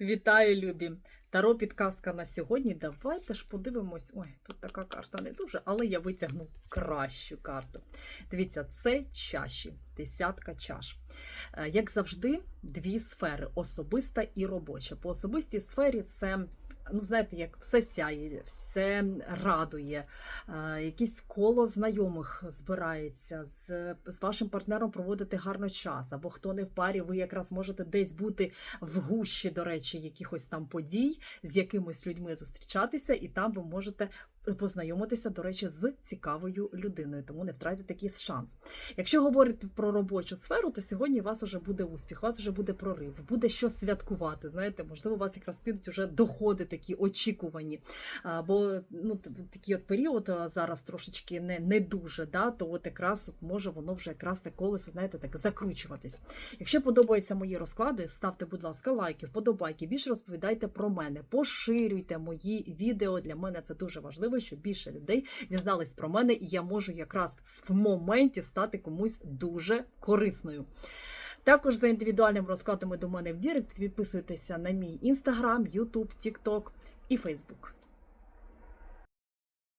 Вітаю, любі! Таро підказка на сьогодні. Давайте ж подивимось. Ой, тут така карта не дуже, але я витягну кращу карту. Дивіться, це чаші, десятка чаш. Е, Як завжди, дві сфери особиста і робоча. По особистій сфері це. Ну, знаєте, як все сяє, все радує, якесь коло знайомих збирається, з, з вашим партнером проводити гарно час, або хто не в парі, ви якраз можете десь бути в гущі, до речі, якихось там подій, з якимись людьми зустрічатися, і там ви можете познайомитися, до речі, з цікавою людиною, тому не втратите такий шанс. Якщо говорити про робочу сферу, то сьогодні у вас вже буде успіх, у вас вже буде прорив, буде що святкувати. Знаєте, можливо, у вас якраз підуть уже доходи такі очікувані. Бо ну, такий от період зараз трошечки не, не дуже, да, то от якраз от може воно вже якраз це колесо, знаєте, так закручуватись. Якщо подобаються мої розклади, ставте, будь ласка, лайки, вподобайки, більше розповідайте про мене, поширюйте мої відео. Для мене це дуже важливо, щоб більше людей дізнались про мене, і я можу якраз в моменті стати комусь дуже корисною. Також за індивідуальним розкладами до мене в Дірект підписуйтеся на мій інстаграм, Ютуб, Тікток і Фейсбук.